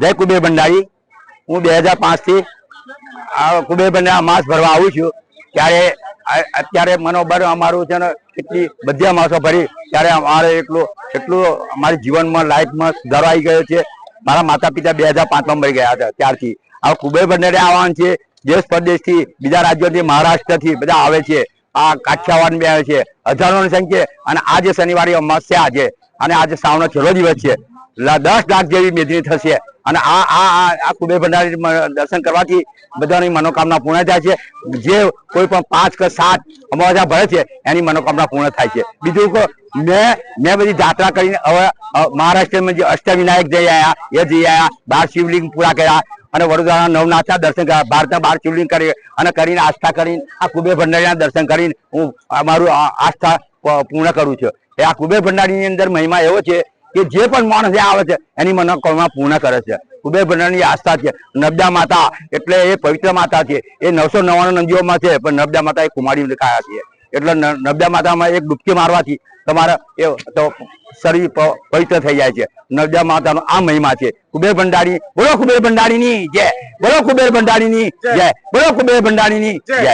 જય કુબેર ભંડારી. હું બે હજાર પાંચથી આ કુબેર ભંડારી માસ ભરવા આવું છું. ત્યારે અત્યારે મનોબળ અમારું છે ને કેટલી બધી માસો ભરી. ત્યારે અમારે એટલું એટલું અમારી જીવનમાં, લાઈફમાં સુધારો આવી ગયો છે. મારા માતા પિતા બે હજાર પાંચમાં મરી ગયા હતા ત્યારથી. હવે કુબેર ભંડારી આવવાનું છે. દેશ પરદેશથી બીજા રાજ્યોથી, મહારાષ્ટ્રથી બધા આવે છે. આ કાઠિયાવાડ બી આવે છે. હજારોની સંખ્યા અને આજે શનિવારે અમાસ છે આજે. અને આજે શ્રાવણનો છેલ્લો દિવસ છે. દસ લાખ જેવી મેદની થશે. અને આ આ આ કુબેર ભંડારી દર્શન કરવાથી બધાની મનોકામના પૂર્ણ થાય છે. જે કોઈ પણ પાંચ કે સાત અમારા ભરે છે, એની મનોકામના પૂર્ણ થાય છે. બીજું કે, મેં મેં બધી જાત્રા કરીને હવે મહારાષ્ટ્રમાં જે અષ્ટવિનાયક જઈ આવ્યા એ જઈ આવ્યા બાર શિવલિંગ પૂરા કર્યા, અને વડોદરાના નવનાથના દર્શન કર્યા, ભારતના બાર શિવલિંગ કરી, અને કરીને આસ્થા કરીને, આ કુબેર ભંડારીના દર્શન કરીને હું અમારું આસ્થા પૂર્ણ કરું છું. એ આ કુબેર ભંડારીની અંદર મહિમા એવો છે કે જે પણ માણસ આવે છે, એની મનોકામના પૂર્ણ કરે છે. કુબેર આસ્થા છે. નર્મદા માતા, એટલે એ પવિત્ર માતા છે. એ નવસો નવ્વાણું નદીઓમાં છે, પણ નર્મદા માતા એ કુમારી કાયા છે. એટલે ન- માતામાં એક ડૂબકી મારવાથી તમારા એ તો શરીર પવિત્ર થઈ જાય છે. નર્મદા માતાનો આ મહિમા છે. કુબેર ભંડારી બોલો કુબેર ભંડારીની જય. બોલો કુબેર ભંડારીની જય. બોલો કુબેર ભંડારીની જય.